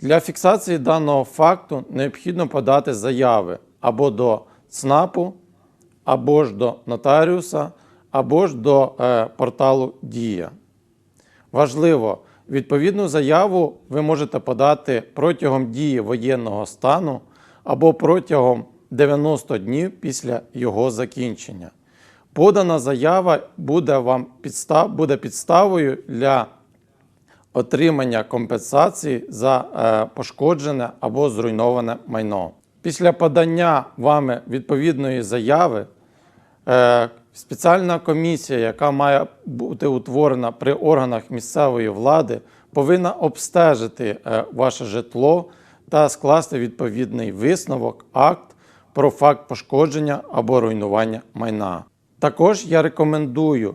Для фіксації даного факту необхідно подати заяви або до ЦНАПу, або ж до нотаріуса, або ж до е, порталу Дія. Важливо, відповідну заяву ви можете подати протягом дії воєнного стану або протягом 90 днів після його закінчення. Подана заява буде вам підстав, буде підставою для отримання компенсації за е, пошкоджене або зруйноване майно. Після подання вами відповідної заяви е, спеціальна комісія, яка має бути утворена при органах місцевої влади, повинна обстежити е, ваше житло та скласти відповідний висновок, акт про факт пошкодження або руйнування майна. Також я рекомендую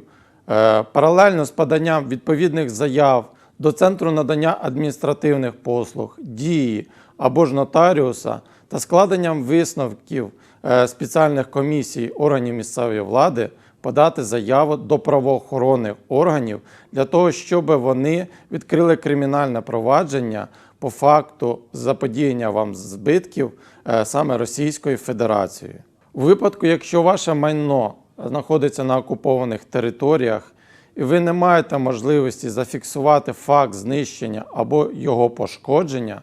е, паралельно з поданням відповідних заяв до Центру надання адміністративних послуг, дії або ж нотаріуса та складенням висновків е, спеціальних комісій органів місцевої влади подати заяву до правоохоронних органів для того, щоб вони відкрили кримінальне провадження по факту заподіяння вам збитків е, саме Російською Федерацією. У випадку, якщо ваше майно знаходиться на окупованих територіях, і ви не маєте можливості зафіксувати факт знищення або його пошкодження,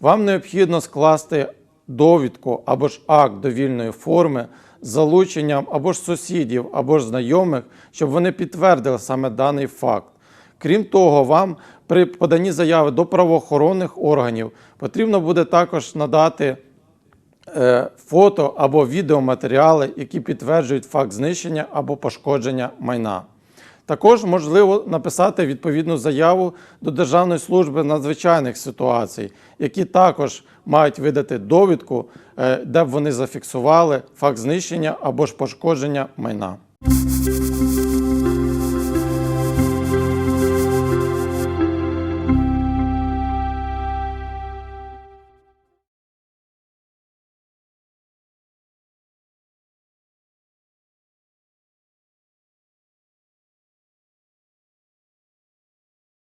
вам необхідно скласти довідку або ж акт довільної форми з залученням або ж сусідів, або ж знайомих, щоб вони підтвердили саме даний факт. Крім того, вам при поданні заяви до правоохоронних органів потрібно буде також надати е, фото або відеоматеріали, які підтверджують факт знищення або пошкодження майна. Також можливо написати відповідну заяву до Державної служби надзвичайних ситуацій, які також мають видати довідку, е, де б вони зафіксували факт знищення або ж пошкодження майна.